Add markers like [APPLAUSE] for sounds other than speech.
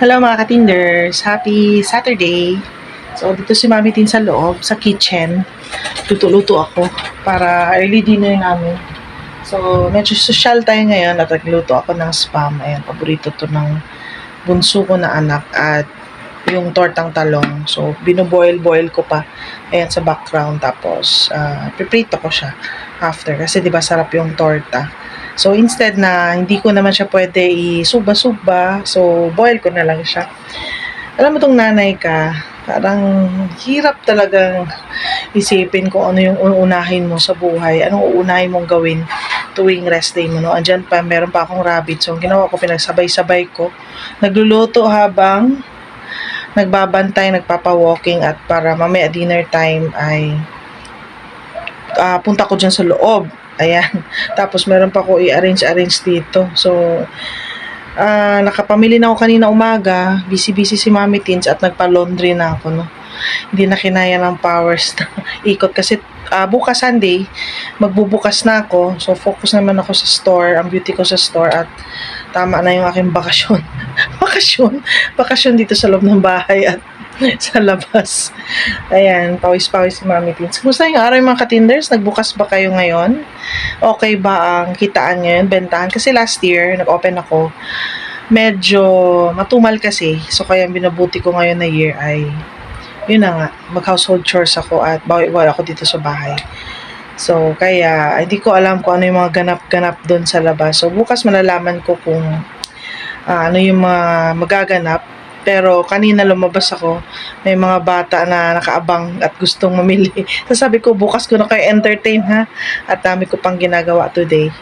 Hello mga katinders! Happy Saturday! So, dito si Mami Tin sa loob, sa kitchen. Luto-luto ako para early dinner namin. So, medyo social tayo ngayon at nagluto ako ng spam. Ayan, paborito to ng bunso ko na anak at yung tortang talong. So, binoboil-boil ko pa. Ayan, sa background. Tapos, uh, piprito ko siya after. Kasi, di ba, sarap yung torta. So, instead na hindi ko naman siya pwede isuba-suba, so, boil ko na lang siya. Alam mo tong nanay ka, parang hirap talagang isipin kung ano yung uunahin mo sa buhay, anong uunahin mong gawin tuwing rest day mo, no? Andyan pa, meron pa akong rabbit. So, ginawa ko, pinagsabay-sabay ko. Nagluluto habang nagbabantay, nagpapa-walking at para mamaya dinner time ay ah, punta ko dyan sa loob. Ayan. Tapos meron pa ko i-arrange-arrange dito. So, ah nakapamili na ako kanina umaga. Busy-busy si Mami Tins at nagpa-laundry na ako, no. Hindi na kinaya ng powers na [LAUGHS] ikot kasi ah, bukas Sunday, magbubukas na ako. So, focus naman ako sa store, ang beauty ko sa store at tama na yung aking bakasyon. [LAUGHS] bakasyon? Bakasyon dito sa loob ng bahay at [LAUGHS] sa labas. Ayan, pawis-pawis si Mami Tins. Kumusta yung araw mga katinders? Nagbukas ba kayo ngayon? Okay ba ang kitaan ngayon, bentahan? Kasi last year, nag-open ako, medyo matumal kasi. So, kaya ang binabuti ko ngayon na year ay, yun na nga, mag-household chores ako at bawi-bawi ako dito sa bahay. So, kaya, hindi ko alam kung ano yung mga ganap-ganap doon sa labas. So, bukas malalaman ko kung ah, ano yung mga magaganap. Pero kanina lumabas ako, may mga bata na nakaabang at gustong mamili. [LAUGHS] So sabi ko, bukas ko na kayo entertain ha. At dami ko pang ginagawa today.